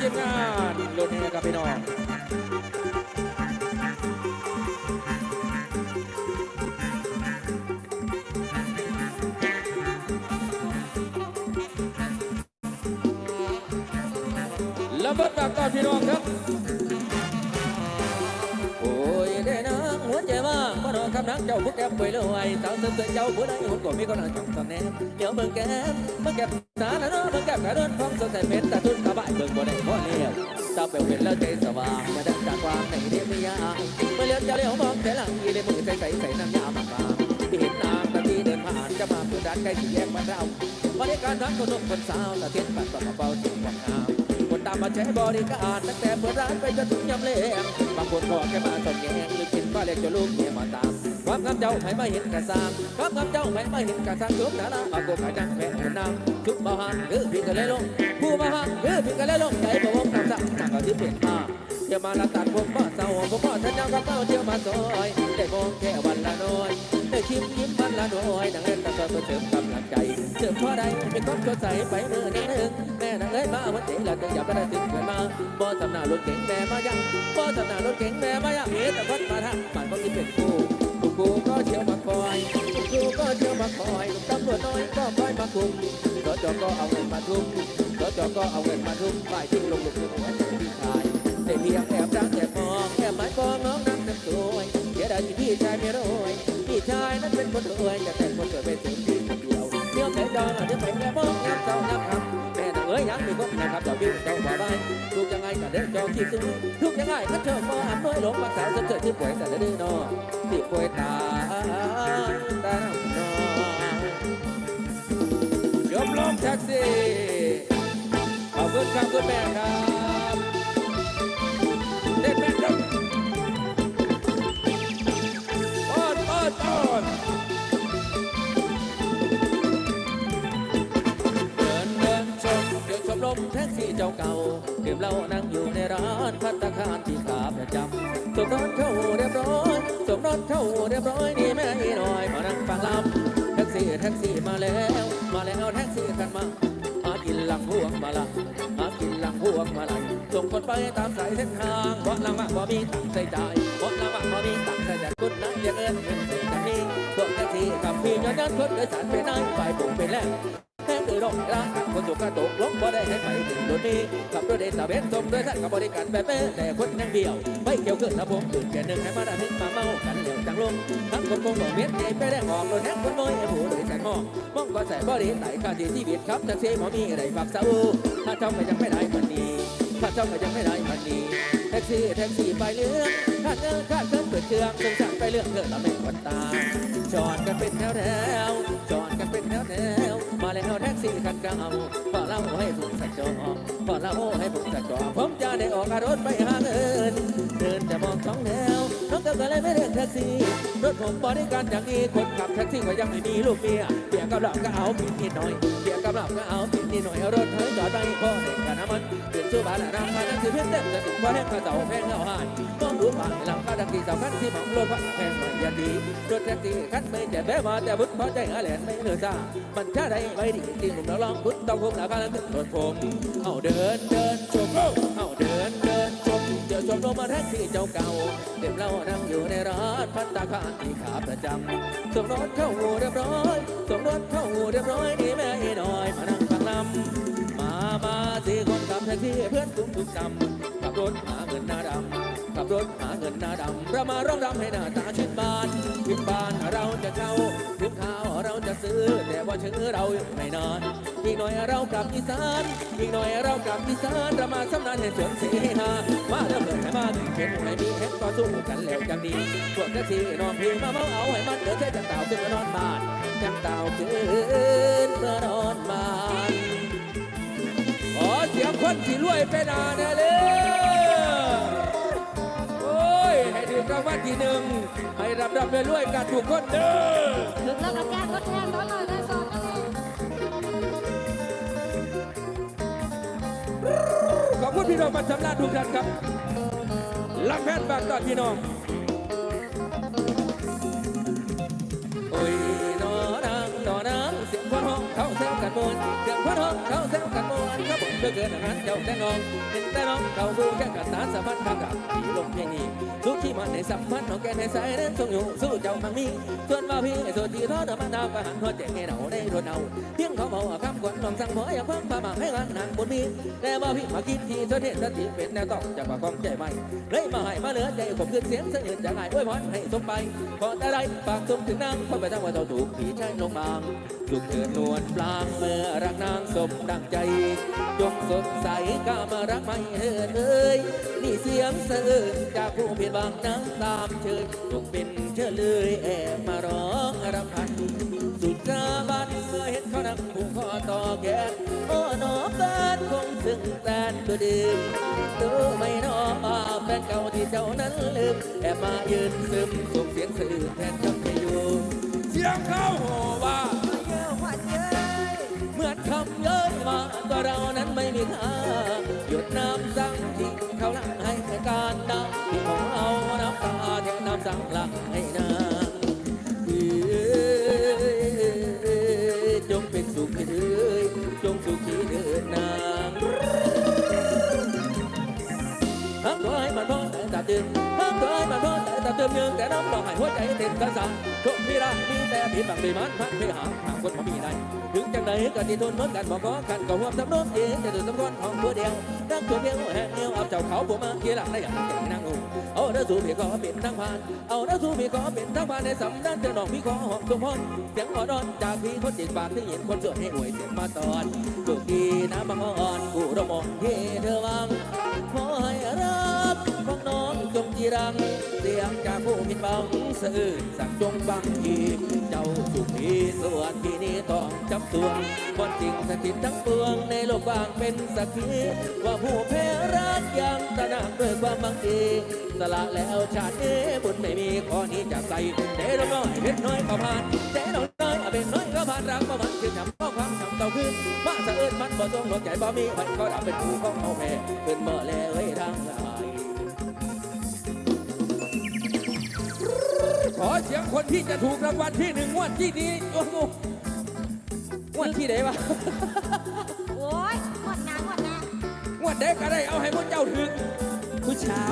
ทีมงานรุ่นนี้ครับพี่น้องระเบิดปากตอนพี่น้องครับำนักเจ้าผู้แก้มป่วยเลยสาวเสือเจ้าผู้ใดหุ่นก็มีคนหาจังตอนแนมเดี๋ยวเบิ่งแก้มเบิ่งแก้มสาละเนาะเบิ่งแก้มกระโดดฟองสดใสเป็นตาทุนตาบ่ายเบิ่งบ่ได้พอเลี้ยวตาเปลวเป็นแล้วใจสว่างมาดังจากความในเรียบไม่ยากเมื่อเลี้ยวจะเลี้ยวมองแต่หลังยีเลยมือใส่ใส่ใส่น้ำยามากมาที่เห็นนางตะทีเดินผ่านจะมาพื้นด้านใกล้ที่แยกบ้านเราบริการทั้งคนหนุ่มคนสาวตะเทียนปัดปะเบาสิ่งความงาม คนตามมาใช้บริการตั้งแต่เปิดร้านไปจนถึงยำเลี้ยงบางคนก็แค่มาตอนแยงหรือกินก็เรียกจะลูกเมียมาตามความงามเจ้าไม่มาเห็นกระซังความงามเจ้าไม่มาเห็นกระซังทุกนานาอากูขายนังแม่นนางทุกบ้านคือพี่กันเลยลงผู้บ้านคือพี่กันเลยลงใจบ่วงตามสั่งนั่งก็ที่เปลี่ยนมาเที่ยวมาละตัดผมบ่เศร้าผมบ่ทันยังก็เก้าเที่ยวมาซอยได้มองแค่วันละน้อยได้ชิมยิ้มวันละน้อยดังเล่นตะเกิดเพื่เสริมกำลังใจเสริมพอใดเป็นความสดใสไปเมื่อนึงแม่ นังเอ้ยมาวันเจ๋งละเธออย่าไปได้ถึงเกินมาบ่ทำหน้ารถเก๋งแม่มายังบ่ทำหน้ารถเก๋งแม่มายังเห็นแต่คนมาทางบ้านก็ที่เป็นกูกูกูก็เชี่ยวมาคอยกูก็เชี่ยวมาคอยตำรวจน้อยก็คอยมาคุมรถจอก็เอาเงินมาทุ่มรถจอก็เอาเงินมาทุ่มฝ่ายที่ลงลุกลงหัวใจพี่ชายแต่เพียงแอบรัก บ่บาวใบลูกยังไงกันเด็กจองที่ซื้อลูกยังไงก็เชิญมาอ่านน้อยหลงรักษาจนเกิดที่ป่วยแต่ละดื้อนอที่ป่วยตาตาหนอยอมลงแท็กซี่ขอบคุณครับคุณแม่ครับเด็กแม่ครับ เหล้านั่งอยู่ในร้านพัตตคารที่ขาประจำสมรสเข้าเรียบร้อยสมรสเข้าเรียบร้อยนี่แม่อีน้อยมานั่งฟังลำแท็กซี่แท็กซี่มาแล้ว มาแล้วแท็กซี่กันมาหากินหลังพวงมาละหากินหลังพวงมาลัยส่งคนไปตามสายเส้นทางเพราะลำบากบ่มีตังใส่ใจ่ายเพราะลำบากบ่มีตังใส่จ่คุณนั้นอย่าเอินเงินใส่กันนี่พวกแท็กซี่กับพี่ย้อนย้อนคนโดยสารไปไหนไปปุ่งไปแล้ว ตือรองรักคนสุกกระตกลงบ่ได้ให้ไปถึงโดนนี้ขับรถเดชสาเบนสมด้วยท่านกับบริการแบบแม่แต่คนยังเดียวไม่เกี่ยวขึ้นนะผมตื่นแค่หนึ่งให้มาได้ถึงมาเมากันเหลวจังลงทั้งคนคงบอกเม็ดใจไปได้หอกรถแท็กคนน้อยไอ้ผู้โดยสารมองมองก็ใส่บริไหนค่าที่ชีวิตครับแท็กซี่หมอมีอะไรฝากเศร้าถ้าเจ้าไปยังไม่ได้มันดี ถ้าเจ้าก็ยังไม่ได้มันดีแท็กซี่แท็กซี่ไปเรื่องข้าเงินข้าเงินเปิดเครื่องสงสารไปเรื่องเกิดละไม่ควรตาจอดกันเป็นแถวแถวจอดกันเป็นแถวแถวมาแล้วแท็กซี่คันเก่าพอเล่าให้ผมสักจอพอเล่าให้ผมสักจอผมจะได้ออกรถไปหาเงินเดินจะมองสองแถว น้องก็เลยไม่เรียกแท็กซี่รถผมบริการอย่างนี้คนขับแท็กซี่ก็ยังไม่มีลูกเมียเบียร์กับเหล้าก็เอาผิดนิดหน่อยเบียร์กับเหล้าก็เอาผิดนิดหน่อยเอารถเฮ้ยจอดไปพอให้กันน้ำมันเปลี่ยนชื่อบาละราคาทั้งคือเพียงเต็มจะถึงพอให้ข้าเสาแพงเอาหานมองดูผ่านหลังข้าดังกี่สาวคันที่หมองรถพักแพงหน่อยอย่าดีรถแท็กซี่คันไม่แต่แม้มาแต่บุญพอใจหาแหลนไม่เหลือซามันช้าได้ไม่ดีจริงผมเราลองบุญต้องคงหนาการถึงรถผมเอาเดินเดินชมเอาเดินเดิน เดี๋ยวชมลงมาแท็กซี่เจ้าเก่าเต็มเรานั่งอยู่ในร้านพัตตาคารที่ขาประจำส่งรถเข้าหูเรียบร้อยส่งรถเข้าหูเรียบร้อยนี่แม่อีน้อยมานั่งฟังลำมามาสี่คนขับแท็กซี่เพื่อนตุ้มตุ้มดำขับรถหาเงินหน้าดำขับรถหาเงินหน้าดำเรามาร้องรำให้หน้าตาชื่นบานชื่นบานเราจะเช่า อแต่ว่าชื่อเราไม่นานอีกหน่อยเรากลับอีสานอีกหน่อยเรากลับอีสานเรามาสำนานให้สวนเสหามาเริ่มเลยให้มาถึงเข็นให้มีเห็นก็สู้กันแล้วจังดีพวกแท็กซี่น้องพี่มาเมาเอาให้มันเดือดเส้นจังเต่าขึ้นมานอนบ้านจังเต่าขึ้นมานอนบ้านขอเสียงคนที่รวยไปนานนะเลยโอ้ยให้ดื่มรางวัลที่หนึ่งให้รับรับไปรวยกันทุกคนเด้อถึงแล้วกับแก้ก็แทนร้อนเลย คุณพี่น้องบัตรสำราญทุกท่านครับลำแพนบางตอนพี่น้อง โอ้ยนอนางนอนางเสียงฟ้าห้องเขาแซวกันบนเสียงพระน้องเขาแซวกันมวน ขาบอกเพื่อเกินอาหารเจ้าแต่น้องเห็นแต่น้องเขาคู่แค่กันตาสะพัดข้างกับที่ลมเพลงนี้ทุกที่มันในสัมพันธ์ของแกในสายนั้นทรงอยู่สู้เจ้ามังมีส่วนว่าพี่ไอ้ส่วนที่ทอดมันดาวก็หันหัวใจเหนาได้รวนเอาเพียงเขาบอกคำกวนลองสั่งหมออย่าพังพามาให้งานนางบนมีแต่ว่าพี่มาคิดทีจนเห็นสติเป็นแนวต้องจากว่าความใจใหม่เลยมาให้มาเหลือใจผมขึ้นเสียงเสนอจะง่ายอวยพรให้สมไปขอแต่ได้ฝากสมถึงนางคนไปทั้งว่าเราถูกผีใช้ลงบางสุขเกิดนวลปลางเมื่อรักนางสมดังใจจงสดใสก็มารักไม่เหินเอ้ยนี่เสียงเสะอื้นจากผู้ผิดหวังนั่งตามเชิญจงเป็นเชอเลยแอบมาร้องรำพันสุดสาบันเมื่อเห็นเขานั่งผูกคอต่อแขนโอ้หนอแฟนคงซึ้งแฟนตัวดื่มรู้ไม่นอแฟนเก่าที่เจ้านั้นลืมแอบมายืนซึมส่งเสียงสื่อแทนจำไม่อยู่เสียงเขาโหว่า ยมาเรานั้นไม่มีค่า กระสันทุกที่รักมีแต่ผิดบังดีมันพักไปหาหาคนมามีได้ถึงจังใดก็ที่ทนเหมือนกันบอกกันก็ห่วมทำน้องเองจะถือสำคัญของตัวเดียวนั่งตัวเดียวแห่งเดียวเอาเจ้าเขาผมมาเกี่ยหลังได้อย่างแก่นางงูเอาเด้อสู่พี่ขอเป็นทางผ่านเอาเด้อสู่พี่ขอเป็นทางผ่านในสำนักเจ้าน้องพี่ขอหอมสมพรเสียงขอดอนจากพี่คนจิตปากที่เห็นคนสวยให้หวยเสียงมาตอนลูดีนะบางอ่อนกูระมองเฮเธอวังขอให้รัก งน้องจงจีรัง เสียงจากผู้ผิดบังสื่อสั่งจงบังทีเจ้าสุขีสวนที่นี้ต้องจับตัวคนจริงสถิตทั้งปวงในโลกกว้างเป็นสักขีว่าผู้แพ้รักยังตระหนักด้วยความบางทีสละแล้วชาตินี้บุญไม่มีข้อนี้จะใส่เจ๊เราน้อยเพชรน้อยก็ผ่านเจ๊เราน้อยเอาเป็นน้อยก็ผ่านรักประมันคือจำข้อความจำเต่าขึ้นมาสะเอิญมันบ่ทรงหลงใจบ่มีมันก็ดับเป็นผู้ของเอาแพ้ขึ้นเมื่อแล้วเฮ้ยทางสา ขอเสียงคนที่จะถูกรางวัลที่หนึ่งงวดที่นี้โอ้โหงวดที่ไหนวะโอ้ยหมดงานหมดงานงวดเด็กก็ได้เอาให้พวกเจ้าถึงผู้เช้า